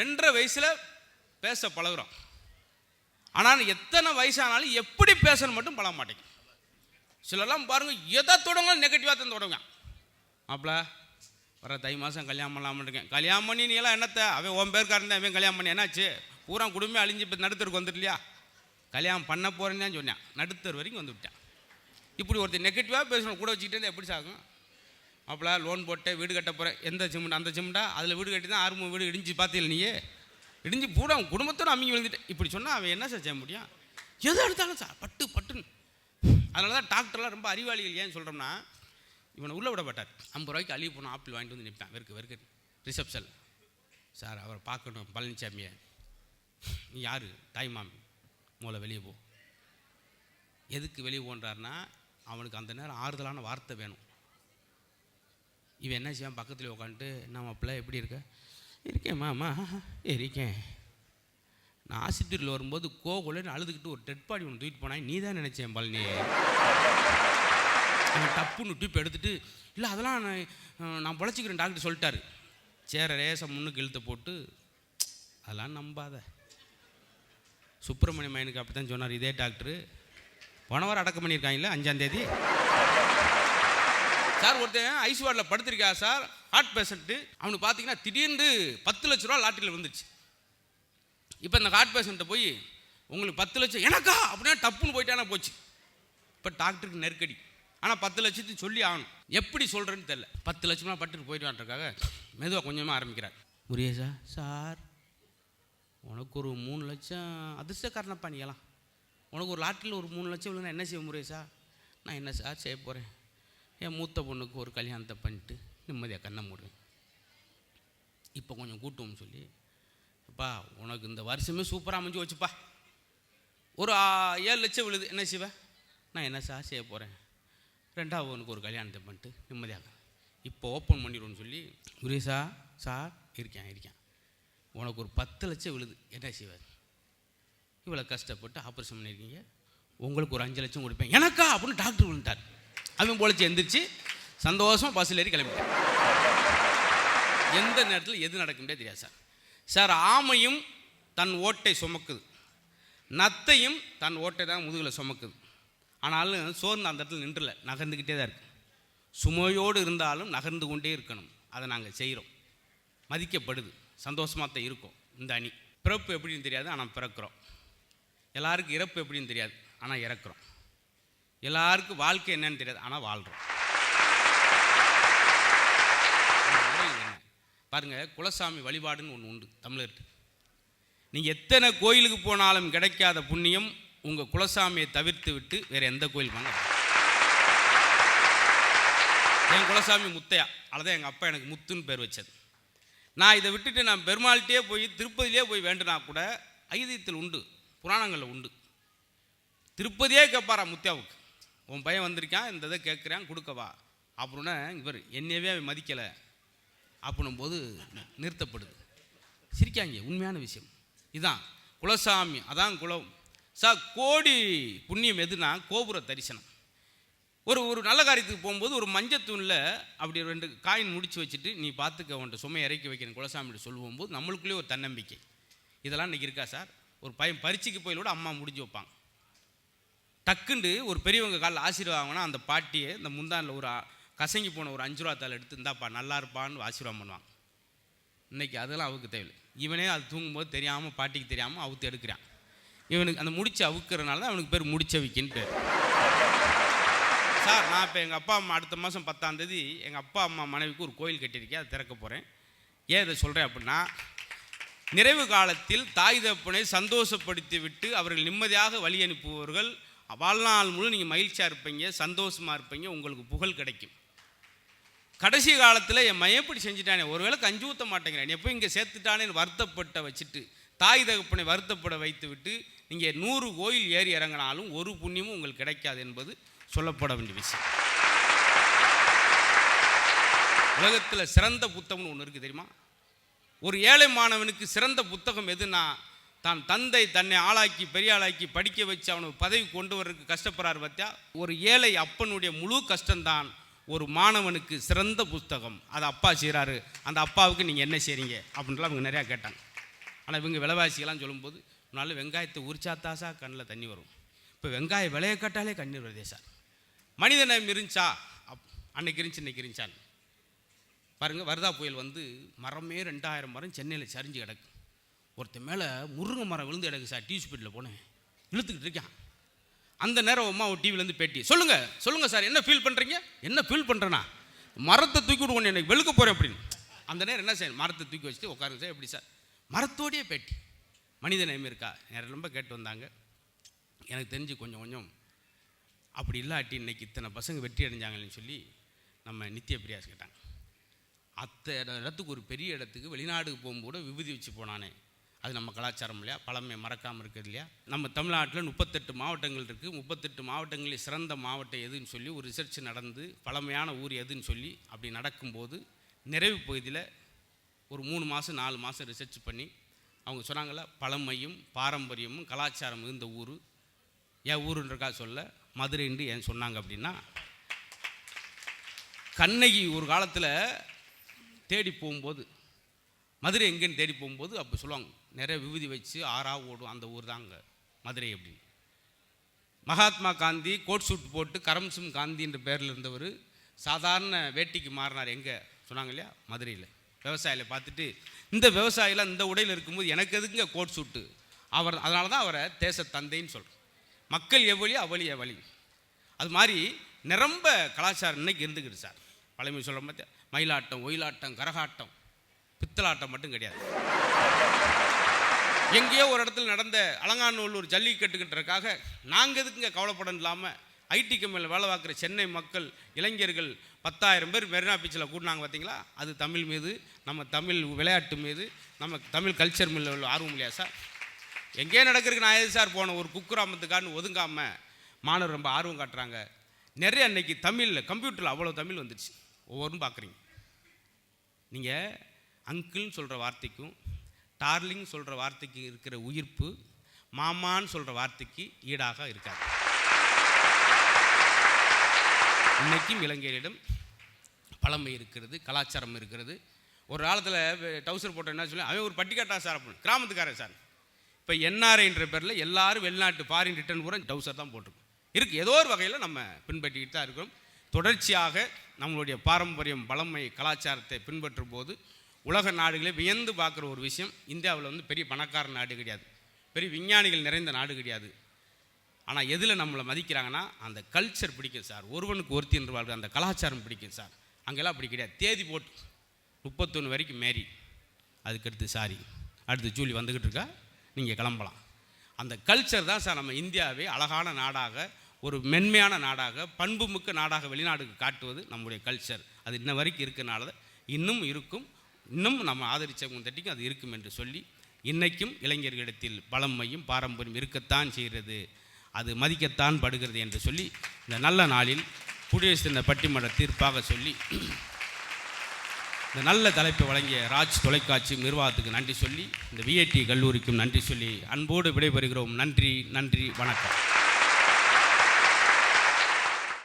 ரெண்டரை வயசில் பேச பழகுறோம். ஆனால் எத்தனை வயசானாலும் எப்படி பேசணும் மட்டும் பழக மாட்டேங்க. சிலர்லாம் பாருங்கள் எதை தொடங்க நெகட்டிவாக தான் தொடங்க. மாப்பிள வர தை மாதம் கல்யாணம் பண்ணலாம்னு இருக்கேன். கல்யாணம் பண்ணி நீ எல்லாம் என்னத்த? அவன் உன் பேருக்காரன் தான் அவன் கல்யாணம் பண்ணி என்னாச்சு? பூரா குடும்பம் அழிஞ்சு இப்போ நடுத்தருக்கு வந்துட்டியா கல்யாணம் பண்ண போகிறேன்னு தான் சொன்னேன். நடுத்தர் வரைக்கும் வந்து விட்டேன். இப்படி ஒருத்தர் நெகட்டிவாக பேசணும் கூட வச்சுக்கிட்டே எப்படி சாகும்? மாப்பிள லோன் போட்டேன் வீடு கட்ட போகிறேன் எந்த சிமெண்ட் அந்த சிமெண்டா? அதில் வீடு கட்டி தான் ஆறு மூணு வீடு இடிஞ்சு பார்த்தீங்க நீயே? இடிஞ்சு பூரா அவன் குடும்பத்தோட அம்மிங்க விழுந்துட்டேன் இப்படி சொன்னால் அவன் என்ன சார் செய்ய முடியும்? எது எடுத்தாலும் சார் பட்டு பட்டுன்னு. அதனால தான் டாக்டர்லாம் ரொம்ப அறிவாளிகள் ஏன் சொல்கிறோம்னா இவனை உள்ளே விட மாட்டார். ஐம்பது ரூபாய்க்கு அழிவு போன ஆப்பிள் வாங்கிட்டு வந்து நிற்பேன் வெறுக்கு வெறுக்கு. ரிசப்ஷன் சார் அவரை பார்க்கணும். பழனிசாமியை நீ யார்? தாய் மாமி. மூளை வெளியே போ. எதுக்கு வெளியே போன்றாருன்னா அவனுக்கு அந்த நேரம் ஆறுதலான வார்த்தை வேணும். இவன் என்ன செய்வான்? பக்கத்தில் உட்காந்துட்டு என்ன மாப்பிள்ள எப்படி இருக்க? இருக்கேன் மாமா. இருக்கேன். நான் ஆசிரியரில் வரும்போது கோகுலன்னு அழுதுகிட்டு ஒரு டெட் பாடி ஒன்று தூக்கிட்டு போனாய். நீ தான் நினச்சேன் பழனி. டப்புன்னு டிப் எடுத்துட்டு இல்லை அதெல்லாம் நான் நான் பொழைச்சிக்கிறேன். டாக்டர் சொல்லிட்டாரு. சேர ரேசம் முன்னுக்கு இழுத்து போட்டு அதெல்லாம் நம்பாத. சுப்பிரமணிய மைனுக்கு அப்படி தான் சொன்னார். இதே டாக்டரு போன வாரம் அடக்கம் பண்ணியிருக்காங்கல்ல அஞ்சாந்தேதி சார் ஒருத்தன் ஐசி வார்டில் படுத்திருக்கா சார் ஹார்ட் பேஷண்ட்டு அவனுக்கு பார்த்தீங்கன்னா திடீர்னு பத்து லட்ச ரூபா லாட்டரியில் வந்துச்சு இப்போ இந்த ஹார்ட் பேஷண்ட்டை போய் உங்களுக்கு பத்து லட்சம் எனக்கா? அப்படின்னா டப்புன்னு போயிட்டானா போச்சு. இப்போ டாக்டருக்கு நெருக்கடி. ஆனால் பத்து லட்சத்துக்கு சொல்லி ஆகணும். எப்படி சொல்கிறேன்னு தெரில பத்து லட்சம்லாம் பட்டுட்டு போயிடுவான்றக்காக மெதுவாக கொஞ்சமாக ஆரம்பிக்கிறார். முருகேசா சார் உனக்கு ஒரு மூணு லட்சம் அதிர்ஷ்டக்காரனை பண்ணிக்கலாம். உனக்கு ஒரு லாட்டரியில் ஒரு மூணு லட்சம் விழுந்தா என்ன செய்ய சார் நான் என்ன சார் செய்ய போகிறேன் என் மூத்த பொண்ணுக்கு ஒரு கல்யாணத்தை பண்ணிட்டு நிம்மதியாக கண்ணை மூடுவேன் இப்போ கொஞ்சம் கூட்டுவோம்னு சொல்லி அப்பா உனக்கு இந்த வருஷமே சூப்பராக அமைஞ்சு வச்சுப்பா ஒரு ஏழு லட்சம் விழுது. என்ன செய்வேன் நான் என்ன சார் செய்ய போகிறேன் ரெண்டாவது உனக்கு ஒரு கல்யாணத்தை பண்ணிட்டு நிம்மதியாக இப்போ ஓப்பன் பண்ணிடுவோன்னு சொல்லி முருகேசா சார் இருக்கேன் இருக்கேன். உனக்கு ஒரு பத்து லட்சம் விழுது. என்ன செய்வார்? இவ்வளோ கஷ்டப்பட்டு ஆப்ரேஷன் பண்ணியிருக்கீங்க. உங்களுக்கு ஒரு அஞ்சு லட்சம் கொடுப்பேன். எனக்கா? அப்படின்னு டாக்டர் விழுந்தார் அவன் போலச்சு எந்திரிச்சு சந்தோஷமாக பஸ்ஸில் ஏறி கிளம்பிட்டான் எந்த நேரத்தில் எது நடக்கும்னே தெரியாது சார். சார் ஆமையும் தன் ஓட்டை சுமக்குது. நத்தையும் தன் ஓட்டை தான் முதுகில் சுமக்குது. ஆனாலும் சோர்ந்து அந்த இடத்துல நின்றல நகர்ந்துக்கிட்டே தான் இருக்கு. சுமையோடு இருந்தாலும் நகர்ந்து கொண்டே இருக்கணும். அதை நாங்கள் செய்கிறோம் மதிக்கப்படுது. சந்தோஷமாக தான் இருக்கும். இந்த அணி. பிறப்பு எப்படின்னு தெரியாது ஆனால் பிறக்கிறோம். எல்லாருக்கும் இறப்பு எப்படின்னு தெரியாது ஆனால் இறக்குறோம். எல்லாருக்கும் வாழ்க்கை என்னன்னு தெரியாது ஆனால் வாழ்கிறோம் பாருங்கள் குலசாமி வழிபாடுன்னு ஒன்று உண்டு தமிழர்கிட்ட. நீங்கள் எத்தனை கோயிலுக்கு போனாலும் கிடைக்காத புண்ணியம் உங்கள் குலசாமியை தவிர்த்து விட்டு வேறு எந்த கோயில் வாங்க என் குலசாமி முத்தையா அதுதான் எங்கள் அப்பா எனக்கு முத்துன்னு பேர் வச்சது. நான் இதை விட்டுட்டு நான் பெருமாள்கிட்டே போய் திருப்பதியிலே போய் வேண்டுனா கூட ஐதியத்தில் உண்டு புராணங்களில் உண்டு. திருப்பதியே கேட்பாரா முத்தியாவுக்கு. உன் பையன் வந்திருக்கான் இந்த இதை கேட்குறான் கொடுக்கவா அப்படின்னா இவர் என்னையவே அவன் மதிக்கலை. அப்படின்னும் போது நிறுத்தப்படுது. சிரிக்காங்க உண்மையான விஷயம். இதான் குலசாமி அதான் குலம். சார் கோடி புண்ணியம் எதுனா கோபுர தரிசனம். ஒரு ஒரு நல்ல காரியத்துக்கு போகும்போது ஒரு மஞ்சத்தூணில் அப்படி ரெண்டு காயின் முடிச்சு வச்சுட்டு நீ பார்த்துக்க உன்ட்ட சுமை இறக்கி வைக்கிறேன் குலசாமிட்டு சொல்லுவோம் போது நம்மளுக்குள்ளே ஒரு தன்னம்பிக்கை. இதெல்லாம் இன்றைக்கி இருக்கா சார்? ஒரு பையன் பரீட்சைக்கு போயிலோட அம்மா முடிஞ்சு வைப்பாங்க டக்குண்டு ஒரு பெரியவங்க காலில் ஆசீர்வாதம் வாங்கினா அந்த பாட்டியை இந்த முந்தானில் ஒரு கசங்கி போன ஒரு அஞ்சு ரூபா தாள் எடுத்து இந்தாப்பா நல்லா இருப்பான்னு ஆசீர்வாதம் பண்ணுவாங்க இன்னைக்கு அதெல்லாம் அவருக்கு தேவையில்லை. இவனே அது தூங்கும்போது தெரியாமல் பாட்டிக்கு தெரியாமல் அவுத்து எடுக்கிறான். இவனுக்கு அந்த முடிச்சு அவுக்கிறனால தான் அவனுக்கு பேர் முடிச்சவிக்கின்னு பேர் சார் நான் இப்போ எங்கள் அப்பா அம்மா அடுத்த மாதம் பத்தாம் தேதி எங்கள் அப்பா அம்மா மனைவிக்கு ஒரு கோயில் கட்டியிருக்கேன் அதை திறக்க போகிறேன் ஏன் இதை சொல்கிறேன் அப்படின்னா நிறைவு காலத்தில் தாய் தகப்பனை சந்தோஷப்படுத்தி விட்டு அவர்கள் நிம்மதியாக வழி அனுப்புபவர்கள் வாழ்நாள் முழு நீங்கள் மகிழ்ச்சியாக இருப்பீங்க சந்தோஷமாக இருப்பீங்க உங்களுக்கு புகழ் கிடைக்கும். கடைசி காலத்தில் என் மையம் செஞ்சுட்டானே ஒருவேளை கஞ்சி ஊற்ற மாட்டேங்கிறேன் எப்போ இங்கே சேர்த்துட்டானேன்னு வருத்தப்பட்ட வச்சுட்டு தாய் தகப்பனை வருத்தப்பட வைத்து விட்டு நீங்கள் நூறு கோயில் ஏறி இறங்கினாலும் ஒரு புண்ணியமும் உங்களுக்கு கிடைக்காது என்பது சொல்லப்பட வேண்டிய விஷயம். உலகத்தில் சிறந்த புத்தகம்னு ஒன்று இருக்குது தெரியுமா? ஒரு ஏழை மாணவனுக்கு சிறந்த புத்தகம் எதுனா தான் தந்தை தன்னை ஆளாக்கி பெரிய ஆளாக்கி படிக்க வச்சு அவனுக்கு பதவி கொண்டு வர்றதுக்கு கஷ்டப்படுறாரு பார்த்தியா ஒரு ஏழை அப்பனுடைய முழு கஷ்டம்தான் ஒரு மாணவனுக்கு சிறந்த புத்தகம். அதை அப்பா செய்கிறாரு அந்த அப்பாவுக்கு நீங்கள் என்ன செய்கிறீங்க அப்படின்லாம் அவங்க நிறையா கேட்டாங்க. ஆனால் இவங்க விலைவாசிகள்லாம் சொல்லும்போது முன்னால் வெங்காயத்தை உரிச்சாத்தா சார் கண்ணில் தண்ணி வரும். இப்போ வெங்காயம் விளைய கட்டாலே கண்ணீர் வருதே சார் மனித நேயம் இருந்துச்சா அப் அன்னைக்கு இருந்துச்சு இன்னைக்கு இருந்துச்சான் பாருங்கள் வரதா புயல் வந்து மரமே ரெண்டாயிரம் மரம் சென்னையில் சரிஞ்சு கிடக்கு. ஒருத்தன் மேலே முருங்கை மரம் விழுந்து கிடக்கு சார் டிவி ஸ்பீட்டில் போனேன். இழுத்துக்கிட்டு இருக்கான். அந்த நேரம் அம்மா ஒரு டிவிலேருந்து பேட்டி சொல்லுங்கள் சொல்லுங்கள் சார் என்ன ஃபீல் பண்ணுறீங்க என்ன ஃபீல் பண்ணுறேன்னா மரத்தை தூக்கி விடுவோம் எனக்கு வெளுக்க போகிறேன் அப்படின்னு. அந்த நேரம் என்ன செய்யணும்? மரத்தை தூக்கி வச்சுட்டு உட்காருங்க சார் எப்படி சார்? மரத்தோடையே பேட்டி. மனித நேயம் இருக்கா? நேரம் ரொம்ப கேட்டு வந்தாங்க. எனக்கு தெரிஞ்சு கொஞ்சம் கொஞ்சம் அப்படி இல்லாட்டி இன்னைக்கு இத்தனை பசங்க வெற்றி அடைஞ்சாங்கன்னு சொல்லி நம்ம நித்திய பிரியாஸ் கேட்டாங்க. அத்த இடத்துக்கு ஒரு பெரிய இடத்துக்கு வெளிநாடுக்கு போகும்போது விபூதி வச்சு போனானே. அது நம்ம கலாச்சாரம் இல்லையா? பழமை மறக்காமல் இருக்குது இல்லையா? நம்ம தமிழ்நாட்டில் முப்பத்தெட்டு மாவட்டங்கள் இருக்குது முப்பத்தெட்டு மாவட்டங்களில் சிறந்த மாவட்டம் எதுன்னு சொல்லி ஒரு ரிசர்ச் நடந்து பழமையான ஊர் எதுன்னு சொல்லி அப்படி நடக்கும்போது நிறைவு பகுதியில் ஒரு மூணு மாதம் நாலு மாதம் ரிசர்ச் பண்ணி அவங்க சொன்னாங்கள பழமையும் பாரம்பரியமும் கலாச்சாரம் இந்த ஊர். என் ஊருன்றக்கா சொல்ல மதுரைன்னு ஏன் சொன்னாங்க அப்படின்னா கண்ணகி ஒரு காலத்தில் தேடி போகும்போது மதுரை எங்கேன்னு தேடி போகும்போது அப்போ சொல்லுவாங்க. நிறைய விபூதி வச்சு ஆறா ஓடும் அந்த ஊர் தாங்க மதுரை அப்படின்னு. மகாத்மா காந்தி கோட் சூட் போட்டு கரம்சிம் காந்தின்ற பேரில் இருந்தவர் சாதாரண வேட்டிக்கு மாறினார் எங்கே? சொன்னாங்க இல்லையா? மதுரையில். விவசாயில பார்த்துட்டு இந்த விவசாயிலாம் இந்த உடையில் இருக்கும்போது எனக்கு எதுக்குங்க கோட் சூட்டு? அவர் அதனால தான் அவரை தேச தந்தைன்னு சொல்கிறோம் மக்கள் எவ்வளி அவளி எவ்வளி அது மாதிரி நிரம்ப கலாச்சாரம் இன்னைக்கு இருந்துக்கிட்டு சார். பழமை சொல்கிற மாதிரி மயிலாட்டம் ஒயிலாட்டம் கரகாட்டம் பித்தலாட்டம் மட்டும் கிடையாது. எங்கேயோ ஒரு இடத்துல நடந்த அலங்காநல்லூர் ஜல்லிக்கட்டுக்கிட்டதுக்காக நாங்கள் எதுக்குங்க கவலைப்படம் இல்லாமல் ஐடி கம்பெனியில் வேலை பார்க்குற சென்னை மக்கள் இளைஞர்கள் பத்தாயிரம் பேர் மெரினா பீச்சில் கூட்டினாங்க பார்த்தீங்களா அது தமிழ் மீது நம்ம தமிழ் விளையாட்டு மீது நம்ம தமிழ் கல்ச்சர் மீது உள்ள ஆர்வம் இல்லையா சார்? எங்கேயே நடக்கிறதுக்கு நான் எது சார் போனேன்? ஒரு குக்கிராமத்துக்கான்னு ஒதுங்காமல் மாணவர் ரொம்ப ஆர்வம் காட்டுறாங்க. நிறைய அன்னைக்கு தமிழில் கம்ப்யூட்டரில் அவ்வளோ தமிழ் வந்துடுச்சு ஒவ்வொன்றும் பார்க்குறீங்க நீங்கள் அங்கிள்னு சொல்கிற வார்த்தைக்கும் டார்லிங் சொல்கிற வார்த்தைக்கு இருக்கிற உயிர்ப்பு மாமான்னு சொல்கிற வார்த்தைக்கு ஈடாக இருக்காது. இன்றைக்கும் இலங்கையிடம் பழமை இருக்கிறது கலாச்சாரம் இருக்கிறது. ஒரு காலத்தில் டவுசர் போட்ட என்ன சொல்லி அவன் ஒரு பட்டிக்காட்டா சார் அப்படின்னு கிராமத்துக்காரன் சார். இப்போ என்ஆர்ஐன்ற பேரில் எல்லாரும் வெளிநாட்டு ஃபாரின் ரிட்டர்ன் பூரா டவுசர் தான் போட்டிருக்கோம். இருக்குது ஏதோ ஒரு வகையில் நம்ம பின்பற்றிக்கிட்டு தான் இருக்கிறோம். தொடர்ச்சியாக நம்மளுடைய பாரம்பரியம் பழமை கலாச்சாரத்தை பின்பற்றும் போது உலக நாடுகளே வியந்து பார்க்குற ஒரு விஷயம் இந்தியாவில் வந்து பெரிய பணக்கார நாடு கிடையாது. பெரிய விஞ்ஞானிகள் நிறைந்த நாடு கிடையாது. ஆனால் எதில் நம்மளை மதிக்கிறாங்கன்னா அந்த கல்ச்சர் பிடிக்கும் சார். ஒருவனுக்கு ஒருத்தி என்று வாழ்க்கை அந்த கலாச்சாரம் பிடிக்கும் சார். அங்கெல்லாம் அப்படி கிடையாது. தேதி போட்டு முப்பத்தொன்று வரைக்கும் மேரி அதுக்கடுத்து சாரி அடுத்து ஜூலி வந்துக்கிட்டு இருக்கா? நீங்கள் கிளம்பலாம். அந்த கல்ச்சர் தான் சார் நம்ம இந்தியாவை அழகான நாடாக ஒரு மென்மையான நாடாக பண்புமிக்க நாடாக வெளிநாடுக்கு காட்டுவது நம்முடைய கல்ச்சர் அது இன்ன வரைக்கும் இருக்கனால இன்னும் இருக்கும். இன்னும் நம்ம ஆதரித்தவங்க தட்டிக்கும் அது இருக்கும் என்று சொல்லி இன்றைக்கும் இளைஞர்களிடத்தில் பழமையும் பாரம்பரியம் இருக்கத்தான் செய்கிறது. அது மதிக்கத்தான் படுகிறது என்று சொல்லி இந்த நல்ல நாளில் குடியரசு தின பட்டிமன்ற தீர்ப்பாக சொல்லி இந்த நல்ல தலைப்பை வழங்கிய ராஜ் தொலைக்காட்சி நிர்வாகத்துக்கு நன்றி சொல்லி இந்த விஐடி கல்லூரிக்கும் நன்றி சொல்லி அன்போடு விடைபெறுகிறோம். நன்றி நன்றி வணக்கம்.